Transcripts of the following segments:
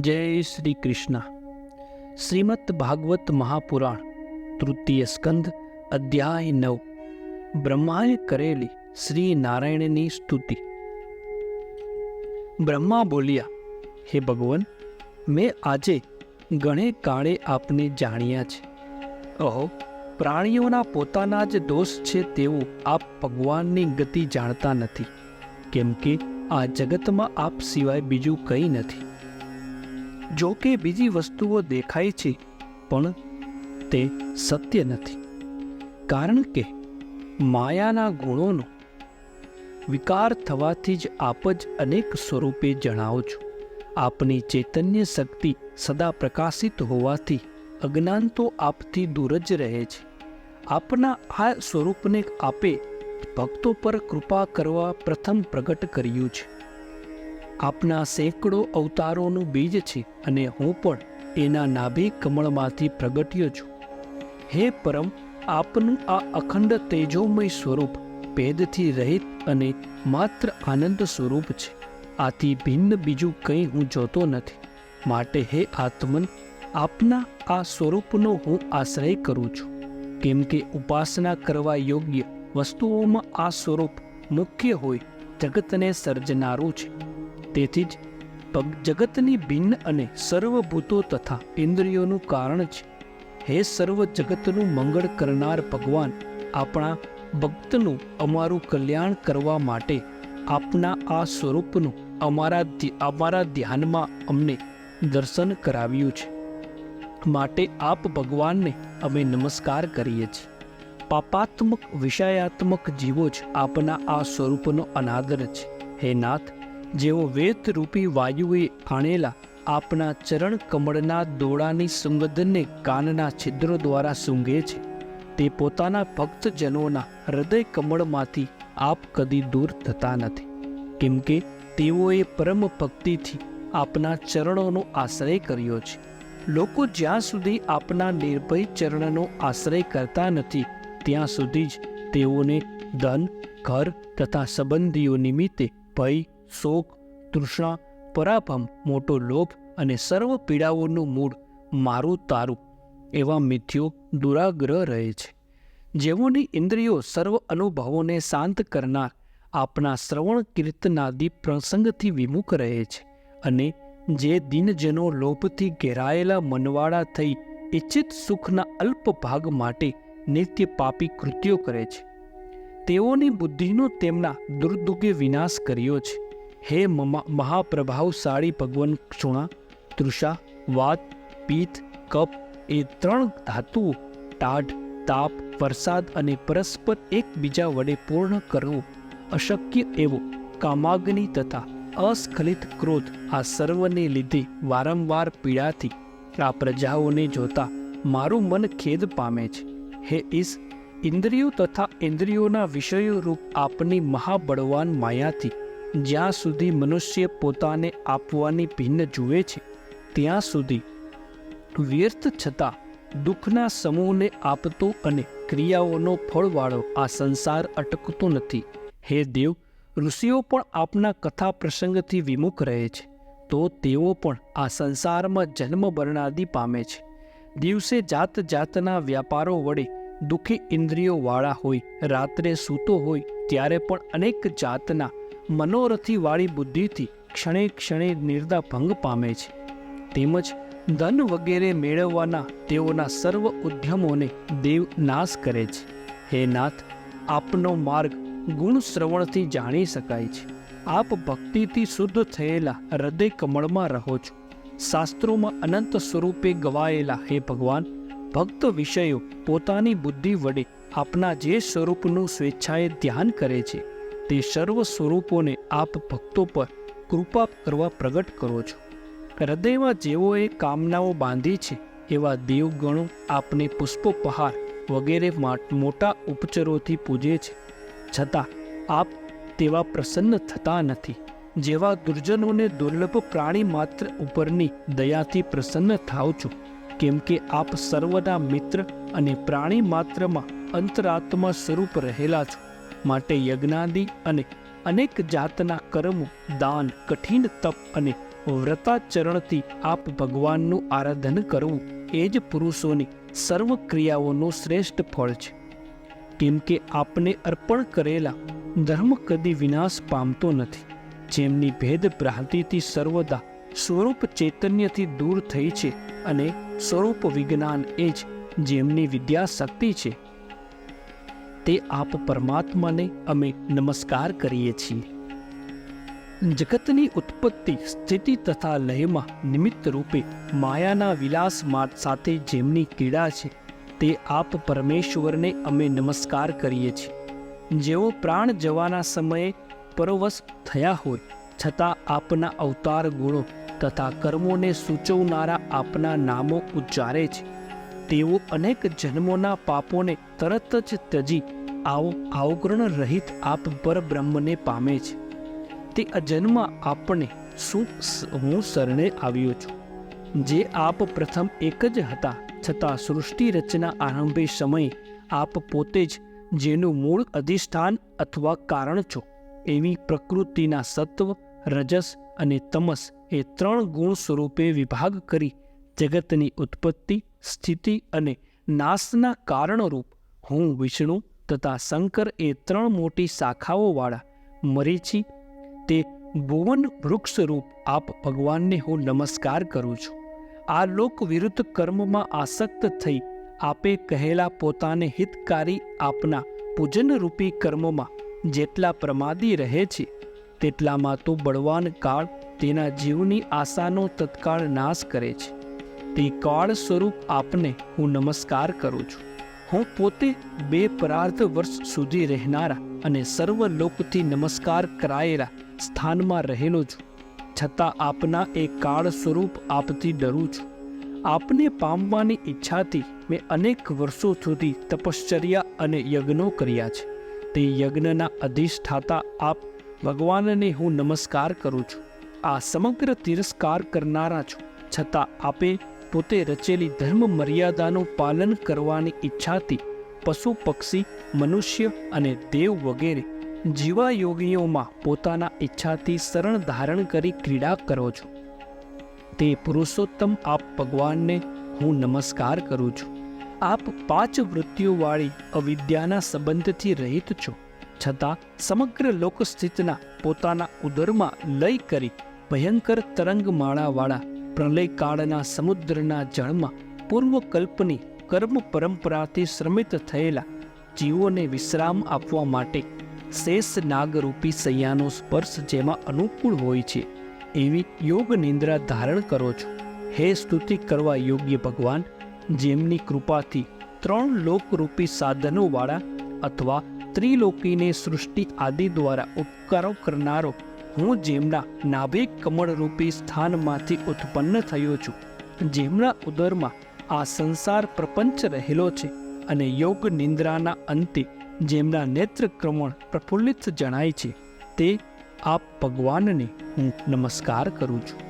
જય શ્રી કૃષ્ણ. શ્રીમદ ભાગવત મહાપુરાણ, તૃતીય સ્કંદ, અધ્યાય નવ. બ્રહ્માએ કરેલી શ્રી નારાયણની સ્તુતિ. બ્રહ્મા બોલ્યા, હે ભગવાન, મેં આજે ગણે કાળે આપને જાણ્યા છે. અહો, પ્રાણીઓના પોતાના જ દોષ છે તેવું આપ ભગવાનની ગતિ જાણતા નથી. કેમ કે આ જગતમાં આપ સિવાય બીજું કંઈ નથી. જો કે બીજી વસ્તુઓ દેખાય છે, પણ તે સત્ય નથી. કારણ કે માયાના ગુણોનો વિકાર થવાથી જ આપ જ અનેક સ્વરૂપે જણાવો છો. આપની ચૈતન્ય શક્તિ સદા પ્રકાશિત હોવાથી અજ્ઞાન તો આપથી દૂર જ રહે છે. આપના આ સ્વરૂપને આપે ભક્તો પર કૃપા કરવા પ્રથમ પ્રગટ કર્યું છે. આપના સેંકડો અવતારોનું બીજ છે અને હું પણ એના નાભી કમળમાંથી પ્રગટ્યો છું. હે પરમ, આપનું આ અખંડ તેજોમય સ્વરૂપ ભેદથી રહિત અને માત્ર આનંદ સ્વરૂપ છે. આથી ભિન્ન બીજું કંઈ હું જોતો નથી. માટે હે આત્મન, આપના આ સ્વરૂપનો હું આશ્રય કરું છું. કેમ કે ઉપાસના કરવા યોગ્ય વસ્તુઓમાં આ સ્વરૂપ મુખ્ય હોય, જગતને સર્જનારું છે. તેથી જ જગતની ભિન્ન અને સર્વભૂતો તથા ઇન્દ્રિયોનું કારણ છે હે સર્વ જગતનું મંગળ કરનાર ભગવાન, આપણા ભક્તનું અમારું કલ્યાણ કરવા માટે આપના આ સ્વરૂપનું અમારા અમારા ધ્યાનમાં અમને દર્શન કરાવ્યું છે. માટે આપ ભગવાનને અમે નમસ્કાર કરીએ છીએ. પાપાત્મક, વિષયાત્મક જીવો જ આપના આ સ્વરૂપનો અનાદર છે. હે નાથ જેઓ વેતરૂપી વાયુએ આણેલા આપના ચરણ કમળના દોડાની સુંગંધને કાનના છિદ્રો દ્વારા સૂંઘે છે. તે પોતાના ભક્તજનોના હૃદય કમળમાંથી આપ કદી દૂર થતા નથી. કેમ કે તેઓએ પરમ ભક્તિથી આપના ચરણોનો આશ્રય કર્યો છે. લોકો જ્યાં સુધી આપના નિર્ભય ચરણનો આશ્રય કરતા નથી, ત્યાં સુધી જ તેઓને ધન, ઘર તથા સંબંધીઓ નિમિત્તે ભય શોક, તૃષ્ણા, પરાભમ, મોટો લોભ અને સર્વ પીડાઓનું મૂળ મારું તારું એવા મિથ્યો દુરાગ્રહ રહે છે. જેઓની ઇન્દ્રિયો સર્વ અનુભવોને શાંત કરનાર આપના શ્રવણ કીર્તનાદિ પ્રસંગથી વિમુખ રહે છે અને જે દિનજનો લોભથી ઘેરાયેલા મનવાળા થઈ ઇચ્છિત સુખના અલ્પ ભાગ માટે નિત્ય પાપી કૃત્યો કરે છે. તેઓની બુદ્ધિનો તેમના દુર્દુગે વિનાશ કર્યો છે. હે મહાપ્રભાવશાળી ભગવાન ક્ષુણા તૃષા, વાત પિત્ત કપ, એ ત્રણ ધાતુઓ ટાઢ તાપ, વરસાદ અને પરસ્પર એકબીજા વડે પૂર્ણ કરવું અશક્ય એવો કામાગ્નિ તથા અસ્ખલિત ક્રોધ આ સર્વને લીધે વારંવાર પીડાથી આ પ્રજાઓને જોતા મારું મન ખેદ પામે છે. હે ઈશ ઇન્દ્રિયો તથા ઇન્દ્રિયોના વિષયો રૂપ આપની મહાબળવાન માયાથી જ્યાં સુધી મનુષ્ય પોતાને આપવાની ભિન્ન જુએ છે, ત્યાં સુધી વ્યર્થ છતાં દુઃખના સમૂહને આપતો અને ક્રિયાઓનો ફળવાળો આ સંસાર અટકતો નથી. હે દેવ, ઋષિઓ પણ આપના કથા પ્રસંગથી વિમુખ રહે છે, તો તેઓ પણ આ સંસારમાં જન્મ બરણાદી પામે છે. દિવસે જાત જાતના વ્યાપારો વડે દુઃખી ઇન્દ્રિયોવાળા હોય, રાત્રે સૂતો હોય, ત્યારે પણ અનેક જાતના મનોરથીવાળી બુદ્ધિથી ક્ષણે ક્ષણે નિર્દા ભંગ પામે છે. તેમજ ધન વગેરે મેળવવાના તેઓના સર્વ ઉદ્યમોને દેવ નાશ કરે છે. હે નાથ, આપનો માર્ગ ગુણ શ્રવણથી જાણી શકાય છે. આપ ભક્તિથી શુદ્ધ થયેલા હૃદય કમળમાં રહો છો. શાસ્ત્રોમાં અનંત સ્વરૂપે ગવાયેલા હે ભગવાન, ભક્ત વિષયો પોતાની બુદ્ધિ વડે આપના જે સ્વરૂપનું સ્વેચ્છાએ ધ્યાન કરે છે. તે સર્વ સ્વરૂપોને આપ ભક્તો પર કૃપા કરવા પ્રગટ કરો છો. હૃદયમાં જેઓએ કામનાઓ બાંધી છે, એવા દેવગણો આપને પુષ્પોપહાર વગેરે મોટા ઉપચરોથી પૂજે છે. છતાં આપ તેવા પ્રસન્ન થતા નથી, જેવા દુર્જનોને દુર્લભ પ્રાણી માત્ર ઉપરની દયાથી પ્રસન્ન થાવ છો. કેમ કે આપ સર્વના મિત્ર અને પ્રાણી માત્રમાં અંતરાત્મા સ્વરૂપ રહેલા છો. માટે યજ્ઞાદિ અને અનેક જાતના કર્મો, દાન, કઠિન તપ અને વ્રતાચરણથી આપ ભગવાનનું આરાધન કરવું એ જ પુરુષોની સર્વ ક્રિયાઓનું શ્રેષ્ઠ ફળ છે. કેમ કે આપને અર્પણ કરેલા ધર્મ કદી વિનાશ પામતો નથી. જેમની ભેદ ભ્રાંતિથી સર્વદા સ્વરૂપ ચૈતન્યથી દૂર થઈ છે અને સ્વરૂપ વિજ્ઞાન એ જ જેમની વિદ્યાશક્તિ છે. તે આપ પરમાત્માને અમે નમસ્કાર કરીએ છીએ. જગતની ઉત્પત્તિ, સ્થિતિ તથા લયમાં નિમિત્ત રૂપે માયાના વિલાસ સાથે જેમની કીડા છે, તે આપ પરમેશ્વરને અમે નમસ્કાર કરીએ છીએ. જેઓ પ્રાણ જવાના સમયે પરવશ થયા હોય, છતાં આપના અવતાર ગુણો તથા કર્મોને સૂચવનારા આપના નામો ઉચ્ચારે છે. તેઓ અનેક જન્મોના પાપોને તરત જ ત્યજી, આવો આવગ્રણ રહિત આપ પરબ્રહ્મને પામે છે. તે અજન્મ આપણે શું હું શરણે આવ્યો છું. જે આપ પ્રથમ એક જ હતા, છતાં સૃષ્ટિ રચના આરંભે સમયે આપ પોતે જ જેનું મૂળ અધિષ્ઠાન અથવા કારણ છો, એવી પ્રકૃતિના સત્વ, રજસ અને તમસ એ ત્રણ ગુણ સ્વરૂપે વિભાગ કરી જગતની ઉત્પત્તિ સ્થિતિ અને નાશના કારણરૂપ હું વિષ્ણુ તથા શંકર એ ત્રણ મોટી શાખાઓવાળા મરીચી તે ભુવન વૃક્ષ રૂપ આપ ભગવાનને હું નમસ્કાર કરું છું. આ લોક વિરુદ્ધ કર્મમાં આસક્ત થઈ આપે કહેલા પોતાને હિતકારી આપના પૂજનરૂપી કર્મમાં જેટલા પ્રમાદી રહે છે, તેટલામાં તો બળવાન કાળ તેના જીવની આશાનો તત્કાળ નાશ કરે છે. તે કાળ સ્વરૂપ આપને હું નમસ્કાર કરું છું. હું પોતે બે પરાર્ધ વર્ષ સુધી રહેનારા અને સર્વ લોકથી નમસ્કાર કરાયેલા સ્થાનમાં રહેલો છું. છતાં આપના એ કાળ સ્વરૂપ આપથી ડરું છું. આપને પામવાની ઈચ્છાથી મેં અનેક વર્ષો સુધી તપશ્ચર્યા અને યજ્ઞો કર્યા છે. તે યજ્ઞના અધિષ્ઠાતા આપ ભગવાનને હું નમસ્કાર કરું છું. આ સમગ્ર તિરસ્કાર કરનારા છું. છતાં આપે પોતે રચેલી ધર્મ મર્યાદાનું પાલન કરવાની ઈચ્છાથી પશુ, પક્ષી, મનુષ્ય અને દેવ વગેરે જીવાયોગીઓમાં પોતાના ઈચ્છાથી શરણ ધારણ કરી ક્રીડા કરો છો. તે પુરુષોત્તમ આપ ભગવાનને હું નમસ્કાર કરું છું. આપ પાંચ વૃત્તિઓવાળી અવિદ્યાના સંબંધથી રહિત છો. છતાં સમગ્ર લોકસ્થિતના પોતાના ઉદરમાં લય કરી ભયંકર તરંગમાળાવાળા પ્રલયકાળના સમુદ્રના જળમાં પૂર્વકલ્પની કર્મ પરંપરાથી શ્રમિત થયેલા જીવોને વિશ્રામ આપવા માટે શેષ નાગરૂપી સૈયાનો સ્પર્શ જેમાં અનુકૂળ હોય છે. એવી યોગ નિંદ્રા ધારણ કરો છો. હે સ્તુતિ કરવા યોગ્ય ભગવાન, જેમની કૃપાથી ત્રણ લોકરૂપી સાધનોવાળા અથવા ત્રિલોકીને સૃષ્ટિ આદિ દ્વારા ઉપકારો કરનારો હું જેમના નાભિક કમળરૂપી સ્થાનમાંથી ઉત્પન્ન થયો છું, જેમના ઉદરમાં આ સંસાર પ્રપંચ રહેલો છે અને યોગ નિંદ્રાના અંતે જેમના નેત્રક્રમણ પ્રફુલ્લિત જણાય છે, તે આપ ભગવાનને હું નમસ્કાર કરું છું.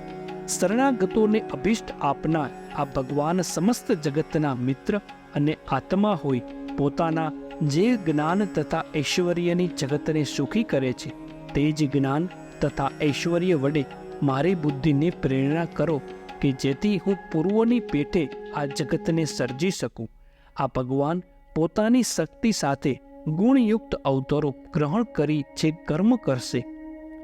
શરણાગતોને અભિષ્ટ આપનાર આ ભગવાન સમસ્ત જગતના મિત્ર અને આત્મા હોય, પોતાના જે જ્ઞાન તથા ઐશ્વર્યની જગતને સુખી કરે છે, તે જ જ્ઞાન તથા ઐશ્વર્ય વડે મારી બુદ્ધિને પ્રેરણા કરો કે જેથી હું પૂર્વોની પેઠે આ જગતને સર્જી શકું. આ ભગવાન પોતાની શક્તિ સાથે ગુણયુક્ત અવતરો ગ્રહણ કરી જે કર્મ કરશે.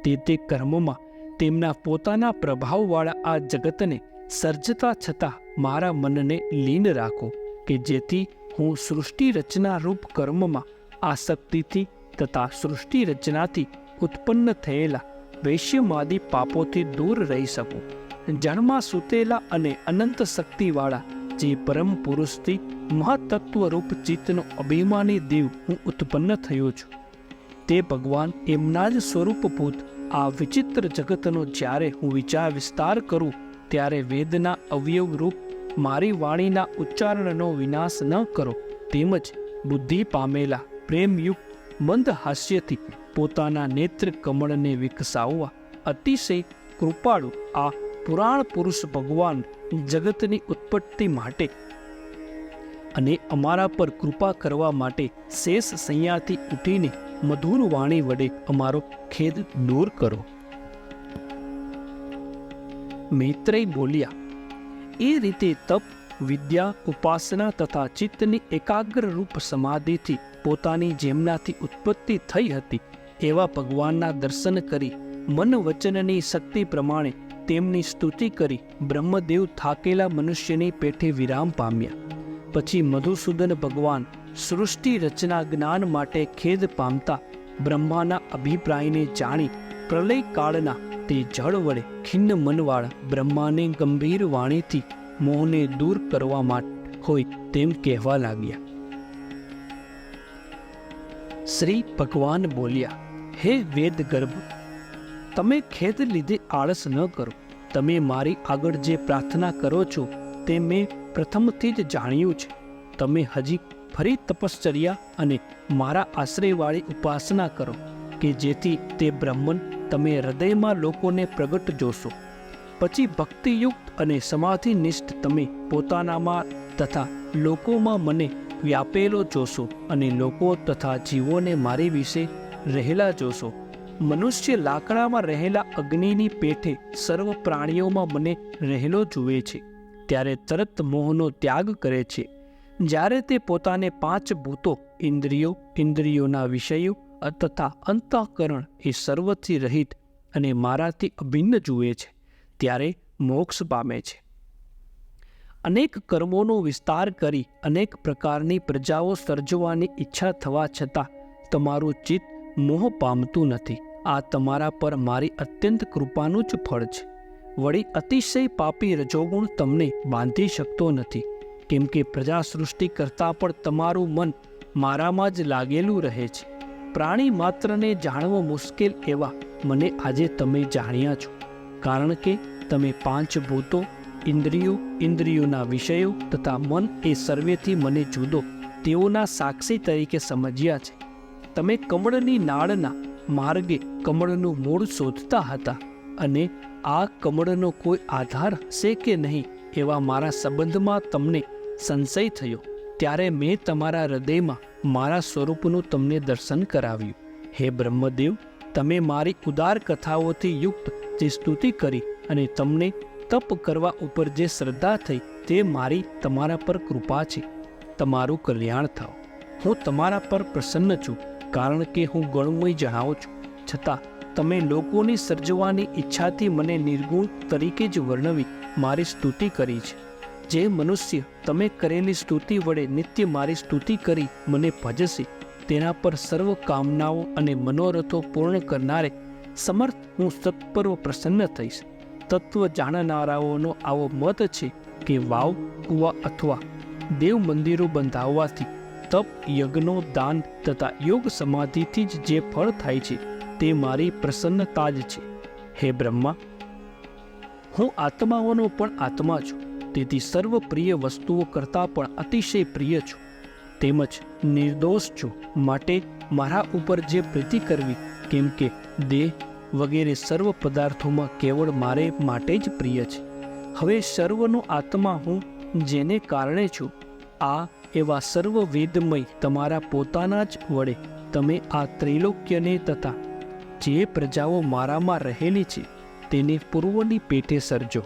તે તે કર્મમાં તેમના પોતાના પ્રભાવવાળા આ જગતને સર્જતા છતાં મારા મનને લીન રાખો કે જેથી હું સૃષ્ટિ રચના રૂપ કર્મમાં આસક્તિથી તથા સૃષ્ટિ રચનાથી ઉત્પન્ન થયેલા વૈશ્યમાદી પાપોથી દૂર રહી શકું. જળમાં સૂતેલા અને અનંત શક્તિવાળા જે પરમ પુરુષથી મહાતત્વરૂપ ચિત્તનો અભિમાની દેવ હું ઉત્પન્ન થયો છું. તે ભગવાન એમના જ સ્વરૂપભૂત આ વિચિત્ર જગતનો જ્યારે હું વિચાર વિસ્તાર કરું, ત્યારે વેદના અવયવ રૂપ મારી વાણીના ઉચ્ચારણનો વિનાશ ન કરો. તેમજ બુદ્ધિ પામેલા પ્રેમયુક્ત મંદ હાસ્યથી પોતાના નેત્ર કમળને વિકસાવવા. અતિશય કૃપાળુ આ પુરાણ પુરુષ ભગવાન જગતની ઉત્પત્તિ માટે. અને અમારા પર કૃપા કરવા માટે શેષ સંયાથી ઉઠીને મધુર વાણી વડે અમારો ખેદ દૂર કરો. મૈત્રેય બોલ્યા, એ રીતે તપ, વિદ્યા, ઉપાસના તથા ચિત્તની એકાગ્ર રૂપ સમાધિથી પોતાની જેમનાથી ઉત્પત્તિ થઈ હતી. એવા ભગવાનના દર્શન કરી મન વચનની શક્તિ પ્રમાણે તેમની સ્તુતિ કરી બ્રહ્મદેવ થાકેલા મનુષ્યની પેઠે વિરામ પામ્યા. પછી મધુસૂદન ભગવાન સૃષ્ટિ રચના જ્ઞાન માટે ખેદ પામતા બ્રહ્માના અભિપ્રાયને જાણી પ્રલય કાળના તે જળ વડે ખિન્ન મનવાળા બ્રહ્માને ગંભીર વાણીથી મોહને દૂર કરવા માટે હોય તેમ કહેવા લાગ્યા. શ્રી ભગવાન બોલ્યા હે વેદ ગર્ભ, તમે ખેદ લીધે આળસ ન કરો. તમે મારી આગળ જે પ્રાર્થના કરો છો, તે મેં પ્રથમથી જ જાણ્યું છે. તમે હજી ફરી તપશ્ચર્યા અને મારા આશ્રયવાળી ઉપાસના કરો, કે જેથી તે બ્રહ્મન તમે હૃદયમાં લોકોને પ્રગટ જોશો. પછી ભક્તિયુક્ત અને સમાધિનિષ્ઠ તમે પોતાનામાં તથા લોકોમાં મને વ્યાપેલો જોશો અને લોકો તથા જીવોને મારી વિશે રહેલા જોશો. મનુષ્ય લાકડામાં રહેલા અગ્નિની પેઠે સર્વ પ્રાણીઓમાં મને રહેલો જુએ છે. ત્યારે તરત મોહનો ત્યાગ કરે છે. જ્યારે તે પોતાને પાંચ ભૂતો, ઇન્દ્રિયો, ઇન્દ્રિયોના વિષયો તથા અંતઃકરણ એ સર્વથી રહિત અને મારાથી અભિન્ન જુએ છે, ત્યારે મોક્ષ પામે છે. અનેક કર્મોનો વિસ્તાર કરી અનેક પ્રકારની પ્રજાઓ સર્જવાની ઈચ્છા થવા છતાં, તમારું ચિત્ત મોહ પામતું નથી. આ તમારા પર મારી અત્યંત કૃપાનું જ ફળ છે. વળી અતિશય પાપી રજોગુણ તમને બાંધી શકતો નથી. કેમ કે પ્રજા સૃષ્ટિ કરતાં પણ તમારું મન મારામાં જ લાગેલું રહે છે. પ્રાણી માત્રને જાણવો મુશ્કેલ એવા મને આજે તમે જાણ્યા છો. કારણ કે તમે પાંચ ભૂતો, ઇન્દ્રિયો, ઇન્દ્રિયોના વિષયો તથા મન એ સર્વેથી મને જુદો, તેઓના સાક્ષી તરીકે સમજ્યા છે. તમે કમળની નાળના માર્ગે કમળનું મૂળ શોધતા હતા અને આ કમળનો કોઈ આધાર હશે કે નહીં એવા મારા સંબંધમાં તમને સંશય થયો, ત્યારે મેં તમારા હૃદયમાં મારા સ્વરૂપનું તમને દર્શન કરાવ્યું. હે બ્રહ્મદેવ, તમે મારી ઉદાર કથાઓથી યુક્ત જે સ્તુતિ કરી અને તમને તપ કરવા ઉપર જે શ્રદ્ધા થઈ તે મારી તમારા પર કૃપા છે. તમારું કલ્યાણ થાવ. હું તમારા પર પ્રસન્ન છું. કારણ કે હું ગણમય જણાવું છું. છતાં, તમે લોકોની સર્જવાની ઈચ્છાથી મને નિર્ગુણ તરીકે જ વર્ણવી, મારી સ્તુતિ કરી છે. જે મનુષ્ય તમે કરેલી સ્તુતિ વડે નિત્ય મારી સ્તુતિ કરી મને ભજશે, તેના પર સર્વ કામનાઓ અને મનોરથો પૂર્ણ કરનારે સમર્થ હું સત્પર્વ પ્રસન્ન થઈશ. તત્વ જાણનારાઓનો આવો મત છે કે વાવ, કુવા અથવા દેવ મંદિરો બંધાવવાથી તપ, યજ્ઞો, દાન તથા યોગ સમાધિથી જ જે ફળ થાય છે, તે મારી પ્રસન્નતા જ છે. હે બ્રહ્મા, હું આત્માઓનો પણ આત્મા છું. તેથી સર્વ પ્રિય વસ્તુઓ કરતાં પણ અતિશય પ્રિય છું. તેમજ નિર્દોષ છું. માટે મારા ઉપર જે પ્રીતિ કરવી, કેમ કે દેહ વગેરે સર્વ પદાર્થોમાં કેવળ મારે માટે જ પ્રિય છે. હવે સર્વનો આત્મા હું જેને કારણે છું આ એવા સર્વ વેદમય તમારા પોતાના જ વડે તમે આ ત્રૈલોક્યને તથા જે પ્રજાઓ મારામાં રહેલી છે તેને પૂર્વની પેટે સર્જો.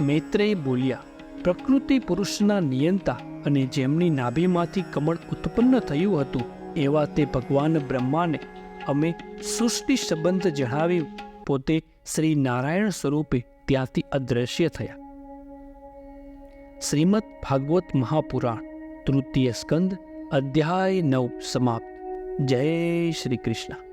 મૈત્રેય બોલ્યા, પ્રકૃતિ પુરુષના નિયંતા અને જેમની નાભીમાંથી કમળ ઉત્પન્ન થયું હતું એવા તે ભગવાન બ્રહ્માને અમે સૃષ્ટિ સંબંધ જણાવી પોતે શ્રી નારાયણ સ્વરૂપે ત્યાંથી અદ્રશ્ય થયા. શ્રીમદ ભાગવત મહાપુરાણ તૃતીય સ્કંદ અધ્યાય નવ સમાપ્ત. જય શ્રી કૃષ્ણ.